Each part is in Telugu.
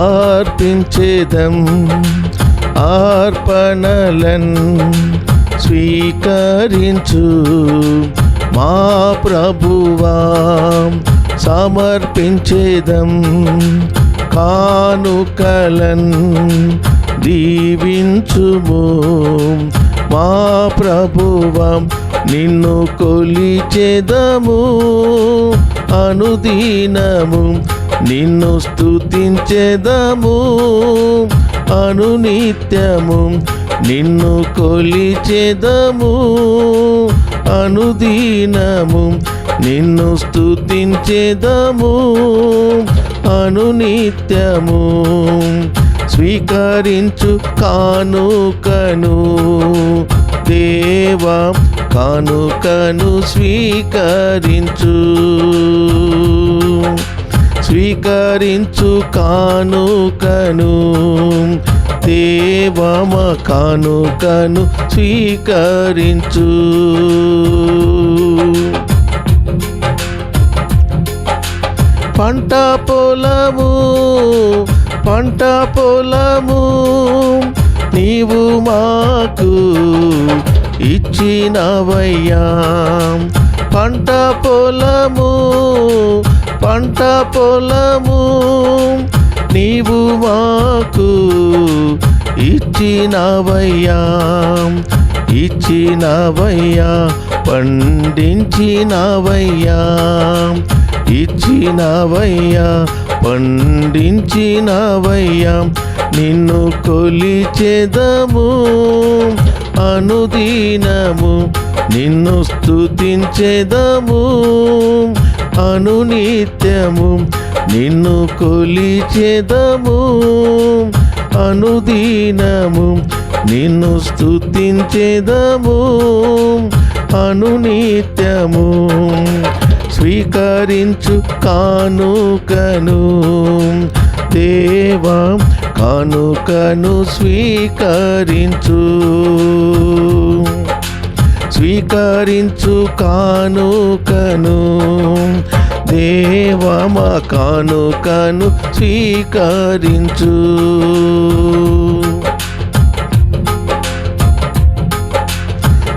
ఆర్పించేదం ఆర్పణలన్ స్వీకరించు. మా ప్రభువా సమర్పించేదం కానుకలన్ దీవించుము. మా ప్రభువం నిన్ను కొలిచెదము అనుదీనము. నిన్ను స్థుతించేదము అనునిత్యము. నిన్ను కొలిచేదము అనుదీనము. నిన్ను స్థుతించేదము అనునిత్యము. స్వీకరించు కానుకను దేవా కానుకను స్వీకరించు. స్వీకరించు కానుకను దేవమ కానుకను స్వీకరించు. పంట పొలము పంట పొలము నీవు మాకు ఇచ్చినవయ్యా. పంట పొలము పంట పొలము నీవు మాకు ఇచ్చినవయ్యా. ఇచ్చినవయ్యా పండించినవయ్యా. ఇచ్చినవయ్యా పండించినవయ్యా. నిన్ను కొలిచెదము. అనుదీనము నిన్ను స్తుతించెదము. అనునిత్యము నిన్ను కొలిచెదము. అనుదీనము నిన్ను స్తుతించెదము. అనునిత్యము స్వీకరించు కానుకను. దేవా కానుకను స్వీకరించు. స్వీకరించు కానుకను. దేవమ కానుకను స్వీకరించు.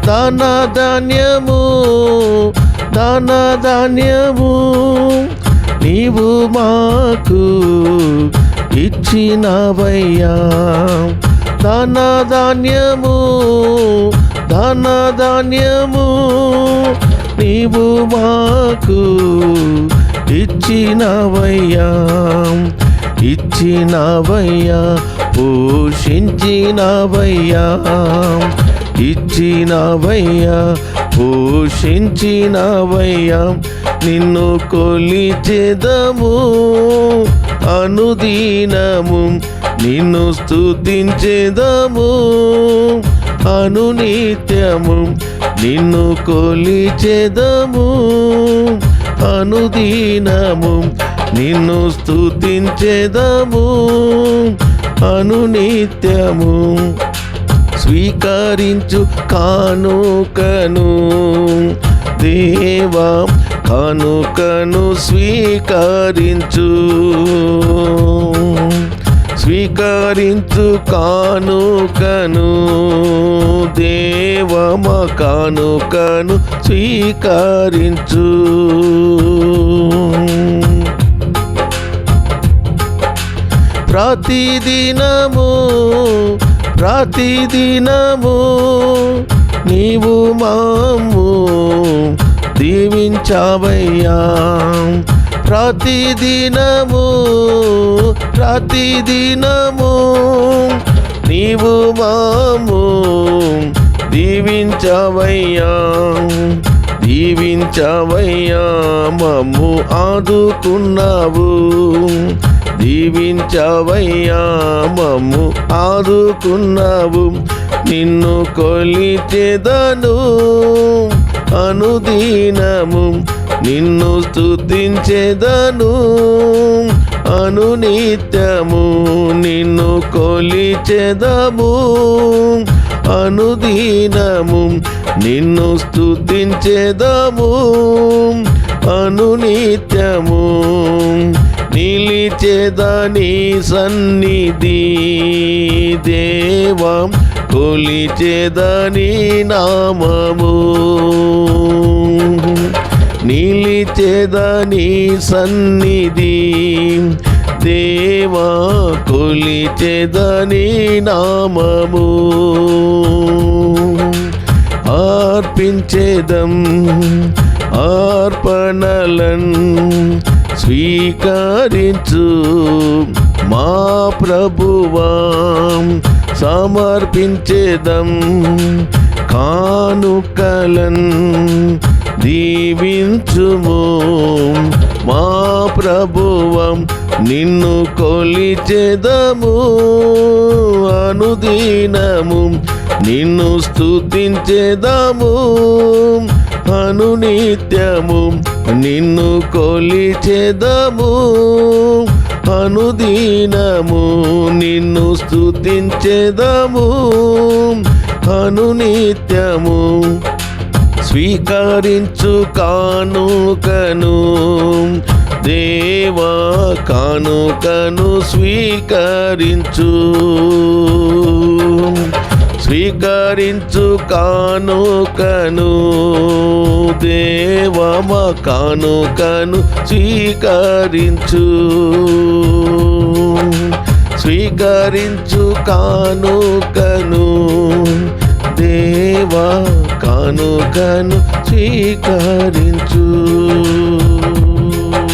దాన ధాన్యము దాన ధాన్యము నీవు మాకు ఇచ్చినవయ్యా. ధన ధాన్యము ధన ధాన్యము నీవు మాకు ఇచ్చినవయ్యా. ఇచ్చినవయ్యా పోషించినవయ్యా. ఇచ్చినవయ్యా పోషించినవయ్యా. నిన్ను కొలిచెదము. అనుదీనము నిన్ను స్థుతించేదము అనునిత్యము నిన్ను కొలిచేదము. అనుదీనము నిన్ను స్థుతించేదము అనునిత్యము స్వీకరించు కానుకను. దేవా కానుకను స్వీకరించు. స్వీకరించు కానుకను. దేవమ కానుకను స్వీకరించు. ప్రతిదినము ప్రతిదినము నీవు మాము దీవించావయ్యా ప్రతిదినము ప్రతిదినము నీవు మాము దీవించవయ్యా. దీవించవయ్యా మమ్ము ఆదుకున్నావు. దీవించవయ్యా మమ్ము ఆదుకున్నావు. నిన్ను కొలిచెదను. అనుదీనము నిన్ను స్థుతించేదను అనునిత్యము నిన్ను కొలిచెదము. అనుదీనము నిన్ను స్తుతించెదము. అనునిత్యము నిలిచేదని సన్నిధి. దేవం కొలిచేదని నామము? నిలిచేదని సన్నిధి? దేవా కొలిచేదని నామము? అర్పించేదం అర్పణలన్ స్వీకరించు మా ప్రభువాం. సమర్పించేదం. కానుకలన్ దీవించుము. మా ప్రభువం నిన్ను కొలిచెదము. అనుదీనము నిన్ను స్తుతించెదము. అనునిత్యము నిన్ను కొలిచెదము. అనుదీనము నిన్ను స్తుతించెదము అనునిత్యము స్వీకరించు కానుకను దేవా కానుకను స్వీకరించు. స్వీకరించు కానుకను దేవమ కానుకను స్వీకరించు. స్వీకరించు కానుకను దేవా కానుకను స్వీకరించు.